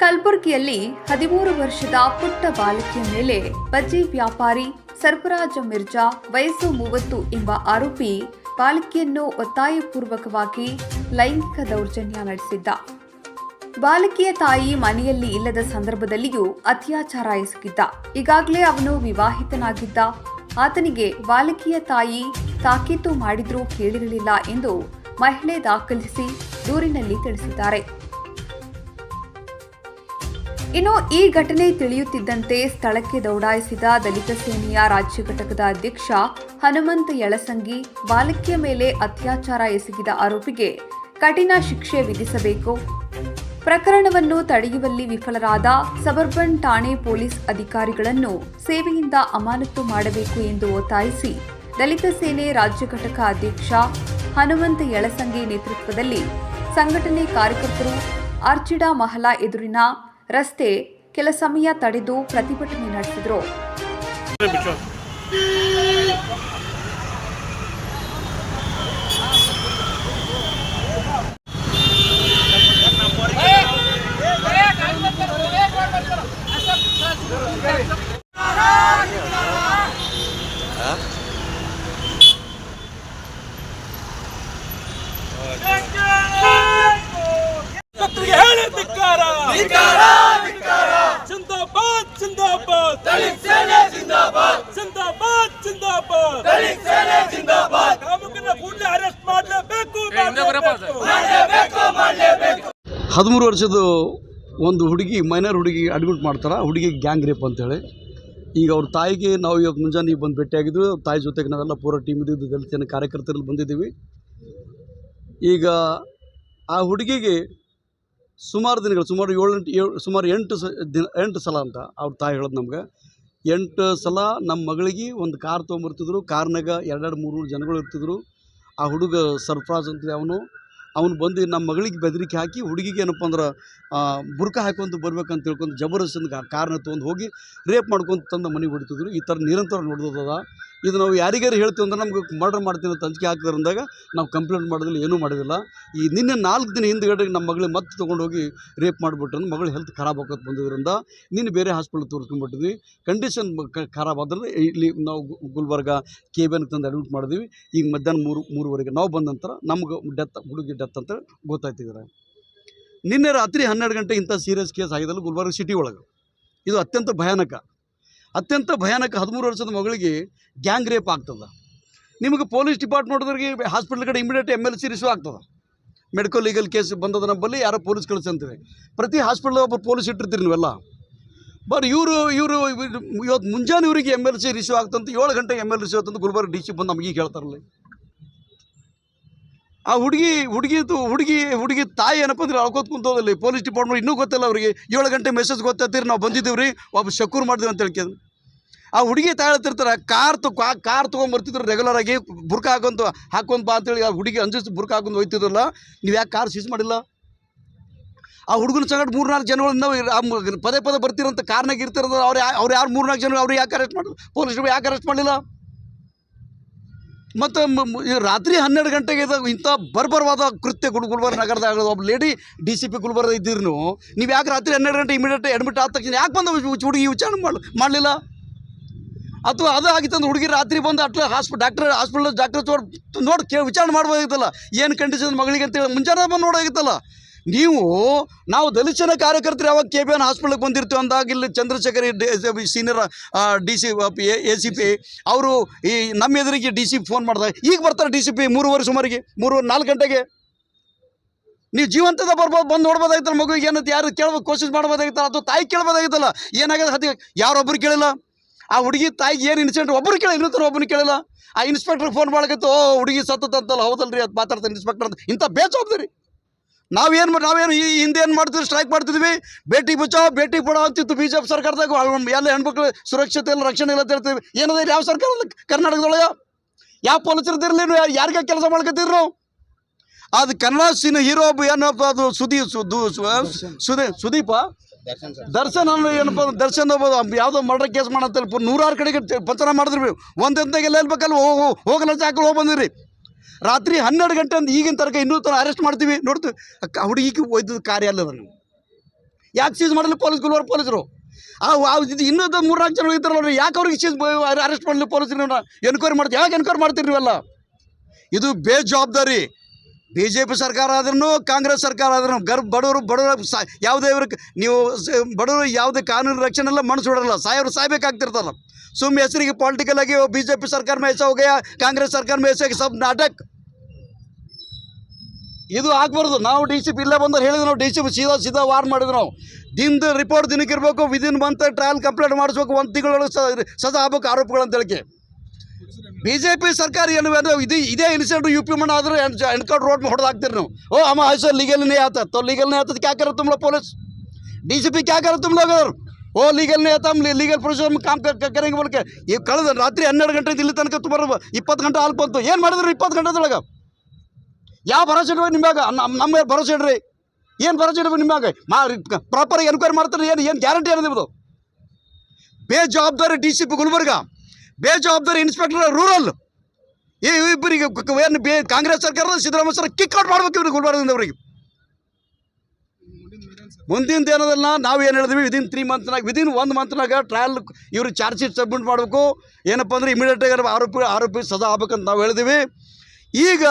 ಕಲಬುರಗಿಯಲ್ಲಿ ಹದಿಮೂರು ವರ್ಷದ ಪುಟ್ಟ ಬಾಲಕಿಯ ಮೇಲೆ ಬಜ್ಜಿ ವ್ಯಾಪಾರಿ ಸರ್ಫರಾಜ ಮಿರ್ಜಾ ವಯಸ್ಸು ಮೂವತ್ತು ಎಂಬ ಆರೋಪಿ ಬಾಲಕಿಯನ್ನು ಒತ್ತಾಯಪೂರ್ವಕವಾಗಿ ಲೈಂಗಿಕ ದೌರ್ಜನ್ಯ ನಡೆಸಿದ್ದ. ಬಾಲಕಿಯ ತಾಯಿ ಮನೆಯಲ್ಲಿ ಇಲ್ಲದ ಸಂದರ್ಭದಲ್ಲಿಯೂ ಅತ್ಯಾಚಾರ ಎಸಗಿದ್ದ. ಈಗಾಗಲೇ ಅವನು ವಿವಾಹಿತನಾಗಿದ್ದ. ಆತನಿಗೆ ಬಾಲಕಿಯ ತಾಯಿ ತಾಕೀತು ಮಾಡಿದ್ರೂ ಕೇಳಿರಲಿಲ್ಲ ಎಂದು ಮಹಿಳೆ ದಾಖಲಿಸಿ ದೂರಿನಲ್ಲಿ ತಿಳಿಸಿದ್ದಾರೆ. ಇನ್ನು ಈ ಘಟನೆ ತಿಳಿಯುತ್ತಿದ್ದಂತೆ ಸ್ಥಳಕ್ಕೆ ದೌಡಾಯಿಸಿದ ದಲಿತ ಸೇನೆಯ ರಾಜ್ಯ ಘಟಕದ ಅಧ್ಯಕ್ಷ ಹನುಮಂತ ಯಳಸಂಗಿ ಬಾಲಕಿಯ ಮೇಲೆ ಅತ್ಯಾಚಾರ ಎಸಗಿದ ಆರೋಪಿಗೆ ಕಠಿಣ ಶಿಕ್ಷೆ ವಿಧಿಸಬೇಕು. ಪ್ರಕರಣವನ್ನು ತಡೆಯುವಲ್ಲಿ ವಿಫಲರಾದ ಸಬರ್ಬನ್ ಠಾಣೆ ಪೊಲೀಸ್ ಅಧಿಕಾರಿಗಳನ್ನು ಸೇವೆಯಿಂದ ಅಮಾನತು ಮಾಡಬೇಕು ಎಂದು ಒತ್ತಾಯಿಸಿ ದಲಿತ ಸೇನೆ ರಾಜ್ಯ ಘಟಕ ಅಧ್ಯಕ್ಷ ಹನುಮಂತ ಯಳಸಂಗಿ ನೇತೃತ್ವದಲ್ಲಿ ಸಂಘಟನೆ ಕಾರ್ಯಕರ್ತರು ಅರ್ಚಿಡಾ ಮಹಲಾ ಎದುರಿನ ರಸ್ತೆ ಕೆಲ ಸಮಯ ತಡೆದು ಪ್ರತಿಭಟನೆ ನಡೆಸಿದರು ಬಿಚ್ಚು ಡಾಕ್ಟರ್ಗೆ ಹೇಳಿ ಧಿಕ್ಕಾರ ಜಿಂದಾಬಾದ್ ಜಿಂದಾಬಾದ್ ಜಿಂದಾಬಾದ್ ಜಿಂದಾಬಾದ್. ಕಾಮುಕನ ಕೂಡಲೇ ಅರೆಸ್ಟ್ ಮಾಡಲೇಬೇಕು ಹದಿಮೂರು ವರ್ಷದ ಒಂದು ಹುಡುಗಿ ಮೈನರ್ ಹುಡುಗಿ ಅಡ್ಮಿಟ್ ಮಾಡ್ತಾರೆ. ಹುಡುಗಿ ಗ್ಯಾಂಗ್ ರೇಪ್ ಅಂತೇಳಿ. ಈಗ ಅವ್ರ ತಾಯಿಗೆ ನಾವು ಇವಾಗ ಮುಂಜಾನೆ ಬಂದು ಭೇಟಿಯಾಗಿದ್ವಿ. ಅವ್ರ ತಾಯಿ ಜೊತೆಗೆ ನಾವೆಲ್ಲ ಪೂರ ಟೀಮ್ ಇದ್ದಿದ್ದು ದಲಿತ ಕಾರ್ಯಕರ್ತರಲ್ಲಿ ಬಂದಿದ್ದೀವಿ. ಈಗ ಆ ಹುಡುಗಿಗೆ ಸುಮಾರು ದಿನಗಳು ಸುಮಾರು ಏಳು ಎಂಟು ಏಳು ಸುಮಾರು ಎಂಟು ಸ ದಿನ ಎಂಟು ಸಲ ಅಂತ ಅವ್ರ ತಾಯಿ ಹೇಳೋದು ನಮ್ಗೆ. ಎಂಟು ಸಲ ನಮ್ಮ ಮಗಳಿಗೆ ಒಂದು ಕಾರ್ ತೊಗೊಂಬರ್ತಿದ್ರು. ಕಾರ್ನಾಗ ಎರಡೆರಡು ಮೂರು ಜನಗಳು ಇರ್ತಿದ್ರು. ಆ ಹುಡುಗ ಸರ್ಫ್ರಾಜ್ ಅಂತ ಅವನು. ಅವ್ನು ಬಂದು ನಮ್ಮ ಮಗಳಿಗೆ ಬೆದರಿಕೆ ಹಾಕಿ ಹುಡುಗಿಗೆ ಏನಪ್ಪ ಅಂದ್ರೆ ಬುರ್ಕ ಹಾಕೊಂತ ಬರ್ಬೇಕಂತ ತಿಳ್ಕೊಂಡು ಜಬರ್ದಸ್ತಿಂದ ಕಾರ್ನ ತೊಗೊಂಡು ಹೋಗಿ ರೇಪ್ ಮಾಡ್ಕೊಂಡು ತಂದು ಮನೆಗೆ ಹೊಡಿತಿದ್ರು. ಈ ಥರ ನಿರಂತರ ನೋಡ್ದದ ಇದು ನಾವು ಯಾರಿಗಾರು ಹೇಳ್ತೀವಿ ಅಂದ್ರೆ ನಮ್ಗೆ ಮರ್ಡರ್ ಮಾಡ್ತೀವಿ ಅಂತ ಅಂಜಿಕೆ ಹಾಕಿದ್ರೆ ಅಂದಾಗ ನಾವು ಕಂಪ್ಲೇಂಟ್ ಮಾಡೋದಿಲ್ಲ, ಏನೂ ಮಾಡೋದಿಲ್ಲ. ಈ ನಿನ್ನೆ ನಾಲ್ಕು ದಿನ ಹಿಂದ್ಗಡೆ ನಮ್ಮ ಮಗಳಿಗೆ ಮತ್ತೆ ತೊಗೊಂಡೋಗಿ ರೇಪ್ ಮಾಡಿಬಿಟ್ರೆ. ಮಗಳು ಹೆಲ್ತ್ ಖರಾಬ್ ಆಗೋದು ಬಂದಿದ್ದರಿಂದ ನಿನ್ನೆ ಬೇರೆ ಹಾಸ್ಪಿಟ್ಲ್ ತೋರಿಸ್ಕೊಂಡ್ಬಿಟ್ಟಿದ್ವಿ. ಕಂಡೀಷನ್ ಖರಾಬ್ ಆದ್ರೆ ಇಲ್ಲಿ ನಾವು ಗುಲ್ಬರ್ಗ ಕೆ ಬಿ ತಂದು ಅಡ್ಮಿಟ್ ಮಾಡಿದ್ವಿ. ಈಗ ಮಧ್ಯಾಹ್ನ ಮೂರು, ಮೂರುವರೆಗೆ. ನಾವು ಬಂದ ನಂತರ ನಮ್ಗೆ ಡೆತ್ ಹುಡುಗಿ ಡೆತ್ ಅಂತ ಗೊತ್ತಾಯ್ತಿದ್ದಾರೆ. ನಿನ್ನೆ ರಾತ್ರಿ ಹನ್ನೆರಡು ಗಂಟೆ ಇಂಥ ಸೀರಿಯಸ್ ಕೇಸ್ ಆಗಿದ್ದಲ್ಲ ಗುಲ್ಬರ್ಗ ಸಿಟಿ ಒಳಗೆ. ಇದು ಅತ್ಯಂತ ಭಯಾನಕ. ಅತ್ಯಂತ ಭಯಾನಕ ಹದಿಮೂರು ವರ್ಷದ ಮಗಳಿಗೆ ಗ್ಯಾಂಗ್ ರೇಪ್ ಆಗ್ತದೆ. ನಿಮಗೆ ಪೊಲೀಸ್ ಡಿಪಾರ್ಟ್ಮೆಂಟ್ದವ್ರಿಗೆ ಹಾಸ್ಪಿಟ್ಲ್ ಕಡೆ immediate M L C receive ಆಗ್ತದೆ. ಮೆಡಿಕಲ್ ಲೀಗಲ್ ಕೇಸ್ ಬಂದದ ನಮ್ಮಲ್ಲಿ ಯಾರೋ ಪೊಲೀಸ್ ಕಳಿಸಂತೀವಿ. ಪ್ರತಿ ಹಾಸ್ಪಿಟ್ಲ್ ಒಬ್ಬರು ಪೊಲೀಸ್ ಇಟ್ಟಿರ್ತೀರಿ ನೀವೆಲ್ಲ. ಬರ್ ಇವರು ಇವರು ಇವತ್ತು ಮುಂಜಾನೆ ಇವರಿಗೆ ಎಂ ಎಲ್ ಸಿ ರಿಸೀವ್ ಆಗ್ತಂತ ಏಳು ಗಂಟೆಗೆ ಎಂ ಎಲ್ ರಿಸೀವ್ ಆಗ್ತಂತ ಗುಲ್ಬರ್ಗ ಡಿ ಸಿ ಬಂದು ನಮಗೆ ಹೇಳ್ತಾರಲ್ಲ. ಆ ಹುಡುಗಿ ಹುಡುಗಿದು ಹುಡುಗಿ ಹುಡುಗಿ ತಾಯಿ ಏನಪ್ಪ ಅಂದ್ರೆ ಅಳ್ಕೋತ ಕುಂತೋದಲ್ಲಿ. ಪೊಲೀಸ್ ಡಿಪಾರ್ಟ್ಮೆಂಟ್ ಇನ್ನೂ ಗೊತ್ತಿಲ್ಲ ಅವರಿಗೆ. ಏಳು ಗಂಟೆ ಮೆಸೇಜ್ ಗೊತ್ತಾಯ್ತೀರಿ ನಾವು ಬಂದಿದ್ದೀವಿ ಒಬ್ಬ ಶಕೂರ್ ಮಾಡಿದ್ವಿ ಅಂತ ಹೇಳ್ಕೊಂಡು ಆ ಹುಡುಗಿ ತಾಯಿ ಹೇಳ್ತಿರ್ತಾರೆ, ಕಾರ್ ತು ಕಾರ್ ತೊಗೊಂಬರ್ತಿದ್ರು ರೆಗ್ಯುಲರ್ ಆಗಿ ಬುರ್ಕ ಹಾಕೊಂತ ಹಾಕೊಂತ ಬಾ ಅಂತೇಳಿ ಆ ಹುಡುಗಿ ಅಂಜಿಸ್ ಬುರ್ಕ ಹಾಕೊಂಡು ಹೋಯ್ತಿದ್ರಲ್ಲ, ನೀವು ಯಾಕೆ ಕಾರ್ ಸೀಸ್ ಮಾಡಿಲ್ಲ? ಆ ಹುಡುಗನ ಸಂಗಡ ಮೂರ್ನಾಲ್ಕು ನಾವು ಪದೇ ಪದೇ ಬರ್ತಿರೋಂಥ ಕಾರ್ನಾಗ ಇರ್ತಿರೋದು, ಅವ್ರು ಅವ್ರು ಯಾರು ಮೂರ್ನಾಲ್ಕು ಜನ ಅವ್ರು ಯಾಕೆ ಅರೆಸ್ಟ್ ಮಾಡಿದ್ರು ಪೊಲೀಸ್ ಯಾಕೆ ಅರೆಸ್ಟ್ ಮಾಡಲಿಲ್ಲ? ಮತ್ತು ರಾತ್ರಿ ಹನ್ನೆರಡು ಗಂಟೆಗೆ ಇದ್ದಾಗ ಇಂಥ ಬರ್ಬರವಾದ ಕೃತ್ಯ ಗುಲ್ ಗುಲ್ಬರ್ಗ ನಗರದಾಗ ಒಬ್ಬ lady D C P Gulbarga ಇದ್ದೀರಿ ನೀವು ಯಾಕೆ ರಾತ್ರಿ ಹನ್ನೆರಡು ಗಂಟೆ ಇಮಿಡಿಯೇಟ್ ಅಡ್ಮಿಟ್ ಆದ ತಕ್ಷಣ ಯಾಕೆ ಬಂದ ಹುಡುಗಿ ವಿಚಾರಣೆ ಮಾಡಿ, ಮಾಡಲಿಲ್ಲ? ಅಥವಾ ಅದು ಆಗಿತ್ತಂದ್ರೆ ಹುಡುಗಿ ರಾತ್ರಿ ಬಂದು ಅಟ್ಲ ಹಾಸ್ಪಿಟ್ ಡಾಕ್ಟರ್ ಹಾಸ್ಪಿಟಲ್ ಡಾಕ್ಟರ್ ನೋಡಿ ಕೇಳಿ, ವಿಚಾರಣೆ ಮಾಡ್ಬೋದಾಗಿತ್ತಲ್ಲ ಏನು ಕಂಡೀಷನ್ ಮಗಳಿಗೆ ಅಂತೇಳಿ ಮುಂಜಾನೆ ಬಂದು ನೋಡೋಗಿತ್ತಲ್ಲ? ನೀವು, ನಾವು ದಲಿತನ ಕಾರ್ಯಕರ್ತರು ಯಾವಾಗ ಕೆ ಬಿ ಎನ್ ಹಾಸ್ಪಿಟ್ಲಿಗೆ ಬಂದಿರ್ತೀವಿ ಅಂದಾಗ ಇಲ್ಲಿ Chandrashekhar senior D C A C P ಅವರು ಈ ನಮ್ಮ ಎದುರಿಗೆ ಡಿ ಸಿ ಫೋನ್ ಮಾಡಿದಾಗ, ಈಗ ಬರ್ತಾರೆ ಡಿ ಸಿ ಪಿ ಮೂರುವರೆ ಸುಮಾರಿಗೆ ಮೂರುವರೆ ನಾಲ್ಕು ಗಂಟೆಗೆ. ನೀವು ಜೀವಂತದ ಬರ್ಬೋದು, ಬಂದು ನೋಡ್ಬೋದಾಗಿತ್ತಲ್ಲ ಮಗುವಿಗೆ ಏನಂತ ಯಾರು ಕೇಳ್ಬೇಕು ಕೋಶಿಶ್ ಮಾಡ್ಬೋದಾಗಿತ್ತಲ್ಲ, ಅಥವಾ ತಾಯಿ ಕೇಳ್ಬೋದಾಗಿತ್ತಲ್ಲ, ಏನಾಗಿದೆ ಹತ್ತಿ ಯಾರೊಬ್ಬರು ಕೇಳಿಲ್ಲ. ಆ ಹುಡುಗಿ ತಾಯಿಗೆ ಏನು ಇನ್ಸಿಡೆಂಟ್ ಒಬ್ಬರು ಕೇಳಿ ಇನ್ನೊಂದು ಒಬ್ಬರು ಕೇಳಿಲ್ಲ. ಆ ಇನ್ಸ್ಪೆಕ್ಟ್ರಿಗೆ ಫೋನ್ ಮಾಡಕತ್ತು ಓ, ಹುಡುಗಿ ಸತ್ತಂತಲ್ಲ ಹೌದಲ್ರಿ, ಅದು ಮಾತಾಡ್ತಾನೆ ಇನ್ಸ್ಪೆಕ್ಟರ್ ಅಂತ, ಇಂಥ ಬೇಜವಾಬ್ದಾರಿ. ನಾವೇನು ನಾವೇನು ಈ ಹಿಂದೆ ಏನು ಮಾಡ್ತಿದ್ವಿ? ಸ್ಟ್ರೈಕ್ ಮಾಡ್ತಿದ್ವಿ. ಭೇಟಿ ಬಚಾವ್ ಭೇಟಿ ಕೊಡೋ ಅಂತಿತ್ತು ಬಿ ಜೆ ಪಿ ಸರ್ಕಾರದಾಗ. ಎಲ್ಲ ಹೆಣ್ಮಕ್ಳು ಸುರಕ್ಷತೆ ಇಲ್ಲ ರಕ್ಷಣೆ ಇಲ್ಲ ಅಂತ ಹೇಳ್ತೀವಿ ಏನದ ಯಾವ ಸರ್ಕಾರ? ಕರ್ನಾಟಕದೊಳಗೆ? ಯಾವ ಪೊಲೀಸರದಿರಲಿ ನೀವು ಯಾರಿಗೆ ಕೆಲಸ ಮಾಡ್ಕೊತಿದ್ರು ಅದು ಕನ್ನಡ ಸಿನ ಹೀರೋ ಏನಪ್ಪ ಅದು ಸುದೀ ಸುದು ಸುದೇ ಸುದೀಪ? ದರ್ಶನ್ ಅನ್ನೋ ಏನಪ್ಪ ದರ್ಶನ್ ಯಾವುದೋ ಮರ್ಡರ್ ಕೇಸ್ ಮಾಡಂತ ನೂರಾರು ಕಡೆಗೆ ಪಂಚನ ಮಾಡಿದ್ರಿ. ಒಂದು ಎಂತಾಗೆಲ್ಲ ಹೇಳ್ಬೇಕಲ್ಲ ಹೋಗು ಹೋಗಲ್ಲ ಹಾಕಲು ಹೋಗಿ ಬಂದಿರಿ. ರಾತ್ರಿ ಹನ್ನೆರಡು ಗಂಟೆ ಅಂದ್ರೆ ಈಗಿನ ತನಕ ಇನ್ನೂ ತನಕ ಅರೆಸ್ಟ್ ಮಾಡ್ತೀವಿ. ನೋಡ್ತೀವಿ. ಹುಡುಗಿಗೆ ಒಯ್ದು ಕಾರ್ಯ ಅಲ್ಲ ಅದನ್ನು ಯಾಕೆ ಸೀಸ್ ಮಾಡಲಿ ಪೊಲೀಸ್ ಗುಲ್ಬರ್ಗ ಪೊಲೀಸರು? ಇದು ಇನ್ನೊಂದು ಮೂರ್ನಾಲ್ಕು ಜನ ಇದ್ದಾರಲ್ಲ ಅವ್ರು, ಯಾಕೆ ಅವ್ರಿಗೆ ಸೀಸ್ ಅರೆಸ್ಟ್ ಮಾಡಲಿ ಪೊಲೀಸರು ಎನ್ಕ್ವೈರಿ ಮಾಡ್ತೀವಿ. ಯಾಕೆ ಎನ್ಕ್ವೈರಿ ಮಾಡ್ತೀರಿ ನೀವೆಲ್ಲ? ಇದು ಬೇಜವಾಬ್ದಾರಿ. ಬಿ ಜೆ ಪಿ ಸರ್ಕಾರ ಆದ್ರೂ ಕಾಂಗ್ರೆಸ್ ಸರ್ಕಾರ ಆದ್ರೂ ಗರ್ಭ ಬಡವರು ಬಡವರು ಸಾ, ಯಾವುದೇ ಇವ್ರಿಗೆ, ನೀವು ಬಡವರು ಯಾವುದೇ ಕಾನೂನು ರಕ್ಷಣೆ ಎಲ್ಲ ಮನಸ್ಸು ಬಿಡೋಲ್ಲ ಸಾಯವರು ಸಾಯ್ಬೇಕಾಗ್ತಿರ್ತಾರಲ್ಲ ಸುಮ್ಮ ಹೆಸರಿಗೆ ಪಾಲಿಟಿಕಲ್ ಆಗಿ ಬಿ ಜೆ ಪಿ ಸರ್ಕಾರ ಮೇ ಕಾಂಗ್ರೆಸ್ ಸರ್ಕಾರ ಮೇ ಸಬ್ ನಾಟಕ್? ಇದು ಆಗ್ಬಾರ್ದು. ನಾವು ಡಿ ಸಿ ಪಿ ಇಲ್ಲೇ ಬಂದ್ರೆ ಹೇಳಿದ್ರು ನಾವು ಡಿ ಸಿ ಪಿ ಸೀದಾ ಸೀದಾ ವಾರ್ ಮಾಡಿದ್ರು ನಾವು. ದಿನದ ರಿಪೋರ್ಟ್ ದಿನಕ್ಕೆ ಇರಬೇಕು ವಿದಿನ್ ಮಂತ್ ಟ್ರಯಲ್ ಕಂಪ್ಲೇಂಟ್ ಮಾಡಿಸ್ಬೇಕು, ಒಂದು ತಿಂಗಳೊಳಗೆ ಸಜಾ ಆಗ್ಬೇಕು ಆರೋಪಗಳಂತ ಹೇಳಿಕೆ. ಬಿ ಜೆ ಪಿ ಸರ್ಕಾರ ಏನು ಅಂದ್ರೆ ಇದು, ಇದೇ ಇನ್ಸಿಡೆಂಟ್ ಯು ಪಿ ಮಣ್ಣ ಆದರೂ ಎನ್ಕೌಂಟ್ ರೋಡ್ ಹೊಡೆದಾಕ್ತೀರಿ ನಾವು. ಓ, ಅಮ್ಮ ಆಯ್ಸೋ ಲೀಗಲ್ನೇ ಆತ. ತೋ ಲೀಗಲ್ನೇ ಆತದ ಕ್ಯಾ ಕರ ತುಂಬ ಪೊಲೀಸ್ ಡಿ ಜಿ ಪಿ ಕ್ಯಾ ಕರೋ ತುಂಬ ಓ ಲೀಗಲ್ ನೇ ಆತ ಲೀಗಲ್ ಪ್ರೊಸೀಜರ್ ಕಾಮ್ ಕರೆಂಗೆ ಬಳಕೆ ಈಗ ಕಳೆದ ರಾತ್ರಿ ಹನ್ನೆರಡು ಗಂಟೆ ಇಲ್ಲಿ ತನಕ ತುಂಬ ಇಪ್ಪತ್ತು ಗಂಟೆ ಹಾಲು ಬಂತು. ಏನು ಮಾಡಿದ್ರು ಇಪ್ಪತ್ತು ಗಂಟೆದೊಳಗೆ? ಯಾವ ಭರೋಸೆ ಇಡ್ಬೇಕು ನಿಮ್ಮಾಗ ನಮ್ಮ ಭರೋಸೆ ಇಡ್ರಿ. ಏನು ಭರೋಸೆ ಇಡ್ಬೇಕು ನಿಮ್ಮಾಗ ಮಾ ಪ್ರಾಪರ್ ಎನ್ಕ್ವೈರಿ ಮಾಡ್ತಾರೆ ಏನು? ಏನು ಗ್ಯಾರಂಟಿ ಏನು ಬೇ ಜವಾಬ್ದಾರಿ ಡಿ ಸಿ ಪಿ ಗುಲ್ಬರ್ಗ. ಬೇಜವಾಬ್ದಾರಿ ಇನ್ಸ್ಪೆಕ್ಟರ್ ರೂರಲ್ ಈ ಇಬ್ಬರಿಗೆ ಏನು ಬೇ ಕಾಂಗ್ರೆಸ್ ಸರ್ಕಾರ ಸಿದ್ದರಾಮಯ್ಯ ಸರ್ ಕಿಕ್ ಔಟ್ ಮಾಡ್ಬೇಕು ಇವ್ರಿಗೆ ಗುಲ್ಬರ್ಗದಿಂದ ಅವರಿಗೆ. ಮುಂದಿನ ದಿನದಲ್ಲ ನಾವು ಏನು ಹೇಳಿದ್ವಿ ವಿದಿನ್ ತ್ರೀ ಮಂತ್ನಾಗ ವಿದಿನ್ ಒಂದು ಮಂತ್ನಾಗ ಟ್ರಯಲ್ ಇವ್ರಿಗೆ ಚಾರ್ಜ್ ಶೀಟ್ ಸಬ್ಮಿಟ್ ಮಾಡಬೇಕು. ಏನಪ್ಪ ಅಂದರೆ ಇಮಿಡಿಯೇಟಾಗಿ ಆರೋಪಿ ಆರೋಪಿ ಸದಾ ಆಗ್ಬೇಕಂತ ನಾವು ಹೇಳಿದ್ವಿ. ಈಗ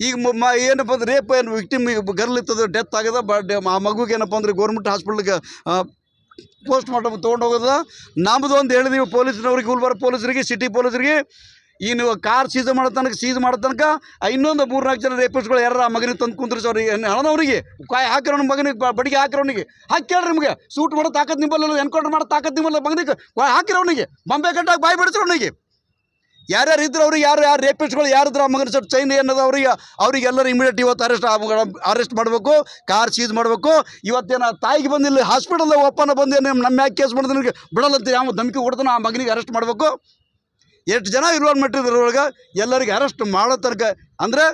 ಈಗ ಮ ಏನಪ್ಪ ಅಂದ್ರೆ ರೇಪ್ ಏನು ವಿಕ್ಟಿಮ್ ಗರ್ಲ್ ಇತ್ತದ ಡೆತ್ ಆಗಿದೆ. ಬಟ್ ಆ ಮಗುಗೆ ಏನಪ್ಪ ಅಂದರೆ ಗೌರ್ಮೆಂಟ್ ಹಾಸ್ಪಿಟ್ಲಿಗೆ ಪೋಸ್ಟ್ ಮಾರ್ಟಮ್ ತೊಗೊಂಡು ಹೋಗೋದ. ನಮ್ಮದು ಒಂದು ಹೇಳಿದೀವಿ, ಪೊಲೀಸ್ನವ್ರಿಗೆ, ಗುಲ್ಬರ್ಗ ಪೊಲೀಸರಿಗೆ, ಸಿಟಿ ಪೊಲೀಸರಿಗೆ. ಈ ನೀವು ಕಾರ್ ಸೀಸ್ ಮಾಡೋ ತನಕ, ಸೀಸ್ ಮಾಡೋ ತನಕ ಇನ್ನೊಂದು ಮೂರ್ನಾಲ್ಕು ಜನ ರೇಪಿಸ್ಟ್ಗಳು ಯಾರು ಮಗನಿಗೆ ತಂದು ಕುಂತ್ರಿಸಿ ಅವ್ರಿಗೆ ಹಣದವ್ರಿಗೆ ಕಾಯಿ ಹಾಕಿರೋನ ಮಗನಿಗೆ ಬಡಿಗೆ ಹಾಕಿರೋನಿಗೆ, ಹಾಕಿ ಕೇಳ್ರಿ ನಿಮಗೆ. ಸೂಟ್ ಮಾಡೋ ತಾಕತ್ ನಿಮ್ಮಲ್ಲ ಎನ್ಕೌಂಟರ್ ಮಾಡೋ ತಾಕತ್ ನಿಮ್ಮಲ್ಲ ಮಗನಿಗೆ ಕಾಯಿ ಹಾಕಿರೋನಿಗೆ, ಬಂಬೆ ಕಟ್ಟಾಗಿ ಬಾಯಿ ಬಿಡಿಸ್ರೋನಿಗೆ. ಯಾರ್ಯಾರು ಇದ್ರು ಅವ್ರಿಗೆ, ಯಾರು ಯಾರು ರೇಪಿಸ್ಟ್ಗಳು ಯಾರಿದ್ರು ಆ ಮಗನ ಸರ್ ಚೈನ್ ಏನದ ಅವರಿಗೆ ಎಲ್ಲರೂ ಇಮಿಡಿಯೇಟ್ ಇವತ್ತು ಅರೆಸ್ಟ್ ಅರೆಸ್ಟ್ ಮಾಡಬೇಕು ಕಾರ್ ಸೀಸ್ ಮಾಡಬೇಕು. ಇವತ್ತೇನ ತಾಯಿಗೆ ಬಂದಿಲ್ಲ ಹಾಸ್ಪಿಟಲ್ ಒಪ್ಪನ ಬಂದು ನಮ್ಮ ನಮ್ಮ ಯಾಕೆ ಕೇಸ್ ಮಾಡಿದ್ರೆ ನಿಮಗೆ ಬಿಡಲ್ಲ ಅಂತ ಯಾವ ಧಮಕಿ ಕೊಡ್ತಾನೆ ಆ ಮಗನಿಗೆ ಅರೆಸ್ಟ್ ಮಾಡಬೇಕು. ಎಷ್ಟು ಜನ ಇನ್ವಾಲ್ವ್ಮೆಂಟ್ ಇದ್ರೊಳಗೆ, ಎಲ್ಲರಿಗೆ ಅರೆಸ್ಟ್ ಮಾಡೋ ತನಕ, ಅಂದರೆ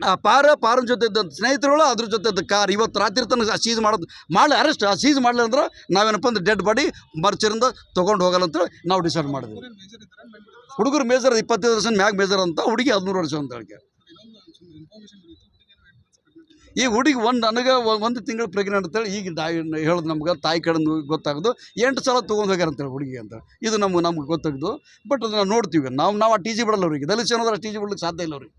ಆ ಪಾರ, ಪಾರನ ಜೊತೆ ಇದ್ದ ಸ್ನೇಹಿತರುಗಳು, ಅದ್ರ ಜೊತೆ ಇದ್ದ ಕಾರ್ ಇವತ್ತು ರಾತ್ರಿ ತನಕ ಸೀಸ್ ಮಾಡೋದು ಮಾಡಲಿ ಅರೆಸ್ಟ್ ಆ ಸೀಸ್ ಮಾಡಲಿ ಅಂದ್ರೆ ನಾವೇನಪ್ಪ ಅಂದ್ರೆ ಡೆಡ್ ಬಾಡಿ ಮರ್ಚರಿಂದ ತೊಗೊಂಡು ಹೋಗಲ್ಲ ಅಂತ ನಾವು ಡಿಸೈಡ್ ಮಾಡಿದ್ವಿ. ಹುಡುಗರು ಮೇಜರ್ ಇಪ್ಪತ್ತೈದು ವರ್ಷ ಮ್ಯಾಗ ಮೇಜರ್ ಅಂತ ಹುಡುಗಿ ಹದಿಮೂರು ವರ್ಷ ಅಂತ ಹೇಳಿ ಈ ಹುಡುಗಿ ಒಂದು ನನಗೆ ಒಂದು ತಿಂಗಳು ಪ್ರೆಗ್ನೆಂಟ್ ಅಂತೇಳಿ ಈಗ ಹೇಳೋದು ನಮ್ಗೆ ತಾಯಿ ಕಡೆ ಗೊತ್ತಾಗೋದು. ಎಂಟು ಸಲ ತೊಗೊಂಡು ಹೋಗ್ಯಾರ ಅಂತೇಳಿ ಹುಡುಗಿ ಅಂತ. ಇದು ನಮ್ಗೆ ನಮ್ಗೆ ಗೊತ್ತಾಗ್ದು. ಬಟ್ ಅದನ್ನು ನೋಡ್ತೀವಿ. ನಾವು ನಾವು ಆ ಟಿ ಜಿ ಬಿಡಲ್ಲ ಅವ್ರಿಗೆ. ದಲಿತ ಟಿ ಜಿ ಬಿಡ್ಲಿಕ್ಕೆ ಸಾಧ್ಯ ಇಲ್ಲ ಅವ್ರಿಗೆ.